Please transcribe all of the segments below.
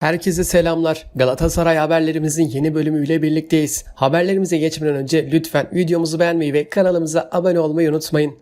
Herkese selamlar. Galatasaray haberlerimizin yeni bölümüyle birlikteyiz. Haberlerimize geçmeden önce lütfen videomuzu beğenmeyi ve kanalımıza abone olmayı unutmayın.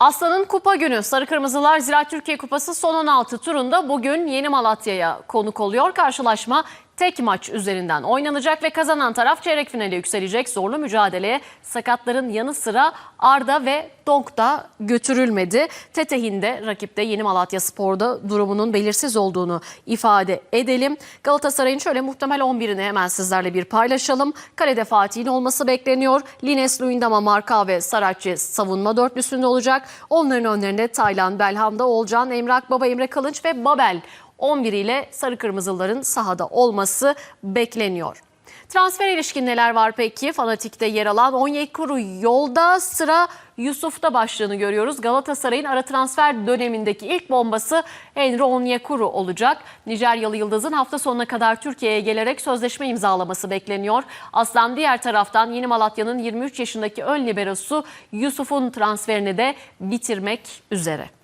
Aslan'ın kupa günü Sarı Kırmızılar Ziraat Türkiye Kupası son 16 turunda bugün Yeni Malatya'ya konuk oluyor. Karşılaşma tek maç üzerinden oynanacak ve kazanan taraf çeyrek finale yükselecek. Zorlu mücadeleye sakatların yanı sıra Arda ve Donk da götürülmedi. Teteh'in de rakipte Yeni Malatya Spor'da durumunun belirsiz olduğunu ifade edelim. Galatasaray'ın şöyle muhtemel 11'ini hemen sizlerle bir paylaşalım. Kalede Fatih'in olması bekleniyor. Lines, Luyendama, Marka ve Saratçı savunma dörtlüsünde olacak. Onların önlerinde Taylan, Belhanda, Olcan, Emrak Baba, Emre Kılınç ve Babel 11 ile Sarı Kırmızıların sahada olması bekleniyor. Transfer ilişkin neler var peki? Fanatik'te yer alan Onyekuru yolda sıra Yusuf'ta başlığını görüyoruz. Galatasaray'ın ara transfer dönemindeki ilk bombası Henry Onyekuru olacak. Nijeryalı Yıldız'ın hafta sonuna kadar Türkiye'ye gelerek sözleşme imzalaması bekleniyor. Aslan diğer taraftan Yeni Malatya'nın 23 yaşındaki ön liberosu Yusuf'un transferini de bitirmek üzere.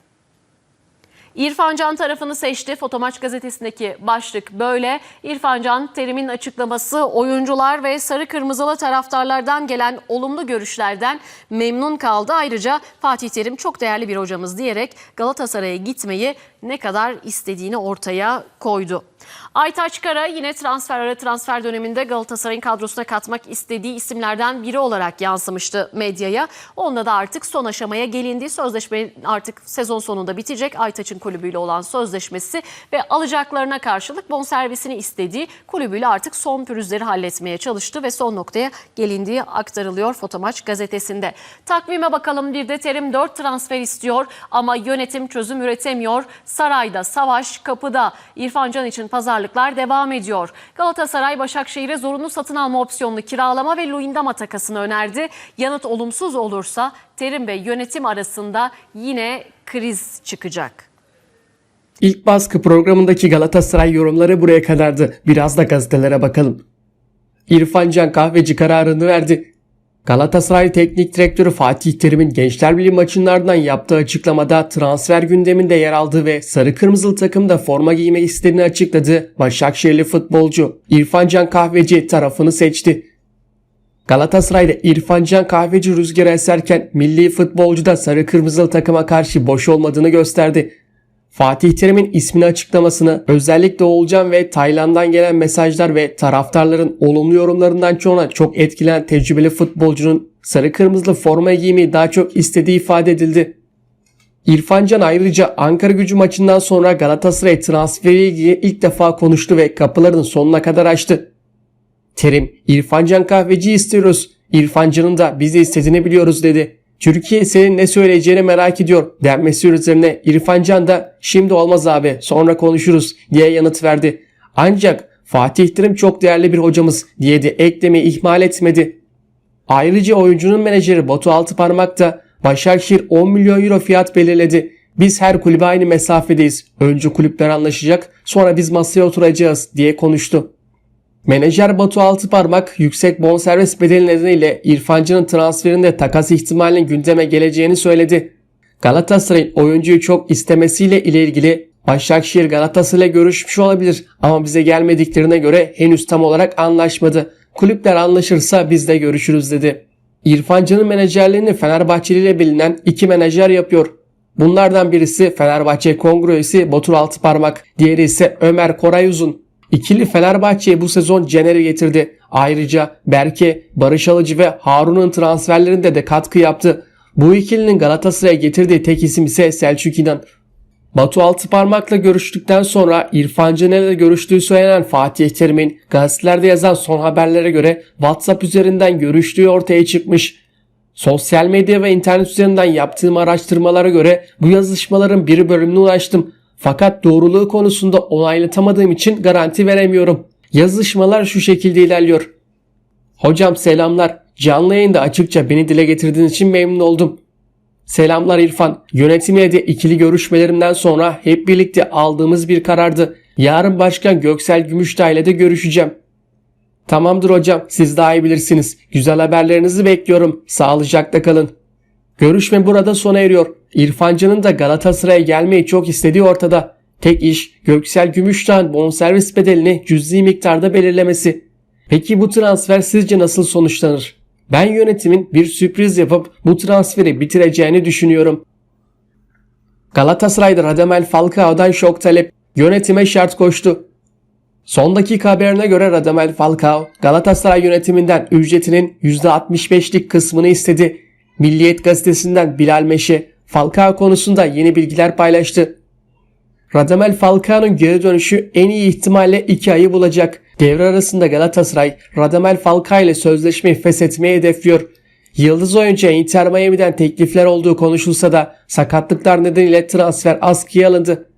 İrfan Can tarafını seçti. Fotomaç gazetesindeki başlık böyle. İrfan Can Terim'in açıklaması oyuncular ve sarı kırmızılı taraftarlardan gelen olumlu görüşlerden memnun kaldı. Ayrıca Fatih Terim çok değerli bir hocamız diyerek Galatasaray'a gitmeyi ne kadar istediğini ortaya koydu. Aytaç Kara yine transfer ara transfer döneminde Galatasaray'ın kadrosuna katmak istediği isimlerden biri olarak yansımıştı medyaya. Onunla da artık son aşamaya gelindi. Sözleşme artık sezon sonunda bitecek. Aytaç'ın kulübüyle olan sözleşmesi ve alacaklarına karşılık bonservisini istediği kulübüyle artık son pürüzleri halletmeye çalıştı ve son noktaya gelindiği aktarılıyor Fotomaç gazetesinde. Takvime bakalım bir de Terim 4 transfer istiyor ama yönetim çözüm üretemiyor. Sarayda savaş, kapıda İrfan Can için pazarlıklar devam ediyor. Galatasaray Başakşehir'e zorunlu satın alma opsiyonlu kiralama ve Luyendama takasını önerdi. Yanıt olumsuz olursa Terim ve yönetim arasında yine kriz çıkacak. İlk baskı programındaki Galatasaray yorumları buraya kadardı. Biraz da gazetelere bakalım. İrfan Can Kahveci kararını verdi. Galatasaray Teknik Direktörü Fatih Terim'in Gençler Birliği maçının yaptığı açıklamada transfer gündeminde yer aldığı ve sarı kırmızılı takımda forma giymek istediğini açıkladı. Başakşehirli futbolcu İrfan Can Kahveci tarafını seçti. Galatasaray'da İrfan Can Kahveci rüzgara eserken milli futbolcu da sarı kırmızılı takıma karşı boş olmadığını gösterdi. Fatih Terim'in ismini açıklamasını özellikle Oğulcan ve Tayland'dan gelen mesajlar ve taraftarların olumlu yorumlarından çoğuna çok etkilenen tecrübeli futbolcunun sarı kırmızılı forma giymeyi daha çok istediği ifade edildi. İrfan Can ayrıca Ankara gücü maçından sonra Galatasaray transferi ilgili ilk defa konuştu ve kapılarını sonuna kadar açtı. Terim, İrfan Can kahveci istiyoruz. İrfan Can'ın da bizi istediğini biliyoruz dedi. Türkiye senin ne söyleyeceğini merak ediyor denmesi üzerine İrfan Can da şimdi olmaz abi sonra konuşuruz diye yanıt verdi. Ancak Fatih Terim çok değerli bir hocamız diye de eklemeyi ihmal etmedi. Ayrıca oyuncunun menajeri Batu Altıparmak da Başakşehir 10 milyon euro fiyat belirledi. Biz her kulübe aynı mesafedeyiz. Önce kulüpler anlaşacak sonra biz masaya oturacağız diye konuştu. Menajer Batu Altıparmak yüksek bonservis bedeli nedeniyle İrfancı'nın transferinde takas ihtimalinin gündeme geleceğini söyledi. Galatasaray'ın oyuncuyu çok istemesiyle ile ilgili Başakşehir Galatasaray'la görüşmüş olabilir ama bize gelmediklerine göre henüz tam olarak anlaşmadı. Kulüpler anlaşırsa biz de görüşürüz dedi. İrfancı'nın menajerliğini Fenerbahçeli ile bilinen iki menajer yapıyor. Bunlardan birisi Fenerbahçe kongre üyesi Batur Altıparmak, diğeri ise Ömer Koray Uzun. İkili Fenerbahçe'ye bu sezon Cener'i getirdi. Ayrıca Berke, Barış Alıcı ve Harun'un transferlerinde de katkı yaptı. Bu ikilinin Galatasaray'a getirdiği tek isim ise Selçuk İnan. Batu Altıparmak'la görüştükten sonra İrfan Caner'le görüştüğü söylenen Fatih Terim'in gazetelerde yazan son haberlere göre WhatsApp üzerinden görüştüğü ortaya çıkmış. Sosyal medya ve internet üzerinden yaptığım araştırmalara göre bu yazışmaların bir bölümüne ulaştım. Fakat doğruluğu konusunda onaylatamadığım için garanti veremiyorum. Yazışmalar şu şekilde ilerliyor. Hocam selamlar. Canlı yayında açıkça beni dile getirdiğiniz için memnun oldum. Selamlar İrfan. Yönetimle de ikili görüşmelerimden sonra hep birlikte aldığımız bir karardı. Yarın Başkan Göksel Gümüşdağ ile de görüşeceğim. Tamamdır hocam siz daha iyi bilirsiniz. Güzel haberlerinizi bekliyorum. Sağlıcakla kalın. Görüşme burada sona eriyor. İrfancı'nın da Galatasaray'a gelmeyi çok istediği ortada. Tek iş Göksel Gümüştağ'ın bonservis bedelini cüzi miktarda belirlemesi. Peki bu transfer sizce nasıl sonuçlanır? Ben yönetimin bir sürpriz yapıp bu transferi bitireceğini düşünüyorum. Galatasaray'da Radamel Falcao'dan şok talep. Yönetime şart koştu. Son dakika haberine göre Radamel Falcao Galatasaray yönetiminden ücretinin %65'lik kısmını istedi. Milliyet gazetesinden Bilal Meşe Falcao konusunda yeni bilgiler paylaştı. Radamel Falcao'nun geri dönüşü en iyi ihtimalle 2 ayı bulacak. Devre arasında Galatasaray Radamel Falcao ile sözleşmeyi feshetmeyi hedefliyor. Yıldız oyuncuya Inter Miami'den teklifler olduğu konuşulsa da sakatlıklar nedeniyle transfer askıya alındı.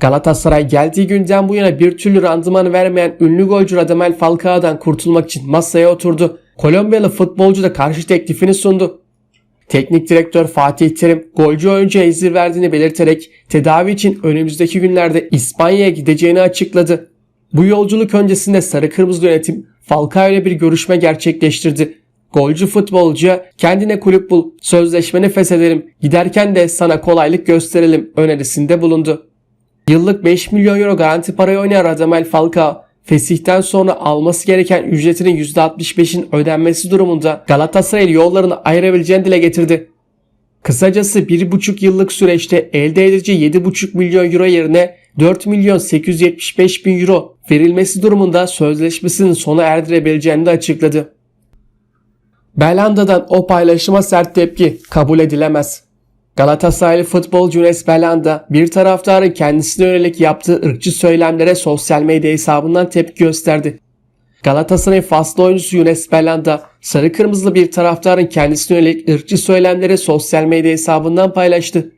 Galatasaray geldiği günden bu yana bir türlü randıman vermeyen ünlü golcü Radamel Falcao'dan kurtulmak için masaya oturdu. Kolombiyalı futbolcu da karşı teklifini sundu. Teknik direktör Fatih Terim golcü oyuncuya izin verdiğini belirterek tedavi için önümüzdeki günlerde İspanya'ya gideceğini açıkladı. Bu yolculuk öncesinde Sarı Kırmızı yönetim Falcao ile bir görüşme gerçekleştirdi. Golcü futbolcuya kendine kulüp bul, sözleşmeni feshedelim, giderken de sana kolaylık gösterelim önerisinde bulundu. Yıllık 5 milyon euro garanti parayı oynayan Radamel Falcao, fesihten sonra alması gereken ücretinin %65'in ödenmesi durumunda Galatasaray yollarını ayırabileceğini dile getirdi. Kısacası 1,5 yıllık süreçte elde edeceği 7,5 milyon euro yerine 4 milyon 875 bin euro verilmesi durumunda sözleşmesinin sona erdirebileceğini de açıkladı. Belanda'dan o paylaşıma sert tepki kabul edilemez. Galatasaraylı futbolcu Enes Belanda bir taraftarın kendisine yönelik yaptığı ırkçı söylemlere sosyal medya hesabından tepki gösterdi. Galatasaray faslı oyuncusu Yunus Belanda sarı kırmızılı bir taraftarın kendisine yönelik ırkçı söylemleri sosyal medya hesabından paylaştı.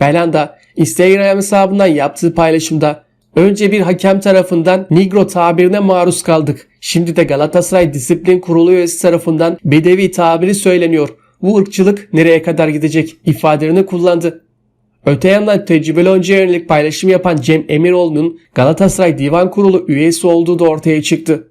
Belanda Instagram hesabından yaptığı paylaşımda önce bir hakem tarafından Negro tabirine maruz kaldık. Şimdi de Galatasaray Disiplin Kurulu üyesi tarafından Bedevi tabiri söyleniyor. Bu ırkçılık nereye kadar gidecek ifadelerini kullandı. Öte yandan tecrübeli oyuncuya yönelik paylaşım yapan Cem Emiroğlu'nun Galatasaray Divan Kurulu üyesi olduğu da ortaya çıktı.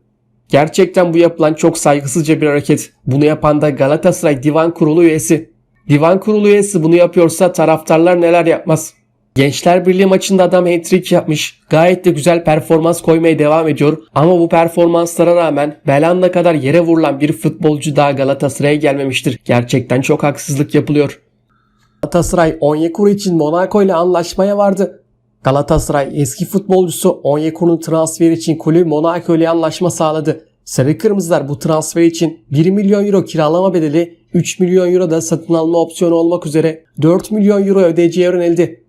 Gerçekten bu yapılan çok saygısızca bir hareket. Bunu yapan da Galatasaray Divan Kurulu üyesi. Divan Kurulu üyesi bunu yapıyorsa taraftarlar neler yapmaz. Gençler Birliği maçında adam hat-trick yapmış. Gayet de güzel performans koymaya devam ediyor. Ama bu performanslara rağmen Belanda kadar yere vurulan bir futbolcu daha Galatasaray'a gelmemiştir. Gerçekten çok haksızlık yapılıyor. Galatasaray Onyekuru için Monaco ile anlaşmaya vardı. Galatasaray eski futbolcusu Onyekuru'nun transferi için kulüp Monaco ile anlaşma sağladı. Sarı Kırmızılar bu transfer için 1 milyon euro kiralama bedeli 3 milyon euro da satın alma opsiyonu olmak üzere 4 milyon euro ödeyeceği öğrenildi.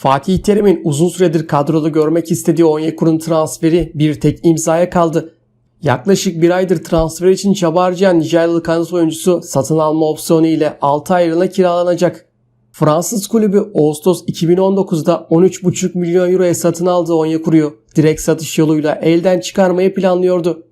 Fatih Terim'in uzun süredir kadroda görmek istediği Onyekuru'nun transferi bir tek imzaya kaldı. Yaklaşık bir aydır transfer için çaba harcayan Nijeryalı kanat oyuncusu satın alma opsiyonu ile 6 aylığına kiralanacak. Fransız kulübü Ağustos 2019'da 13,5 milyon euroya satın aldığı Onyekuru'yu direkt satış yoluyla elden çıkarmayı planlıyordu.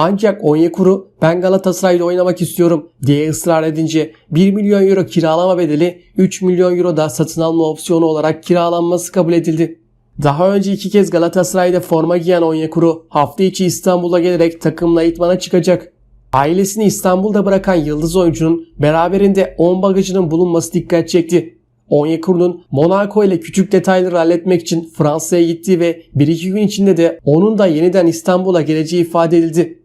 Ancak Onyekuru ben Galatasaray'da oynamak istiyorum diye ısrar edince 1 milyon euro kiralama bedeli 3 milyon euro da satın alma opsiyonu olarak kiralanması kabul edildi. Daha önce iki kez Galatasaray'da forma giyen Onyekuru hafta içi İstanbul'a gelerek takımla itmana çıkacak. Ailesini İstanbul'da bırakan yıldız oyuncunun beraberinde 10 bagajının bulunması dikkat çekti. Onyekuru'nun Monaco ile küçük detayları halletmek için Fransa'ya gittiği ve 1-2 gün içinde de onun da yeniden İstanbul'a geleceği ifade edildi.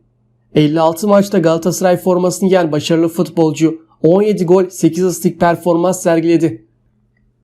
56 maçta Galatasaray formasını giyen başarılı futbolcu 17 gol 8 asistlik performans sergiledi.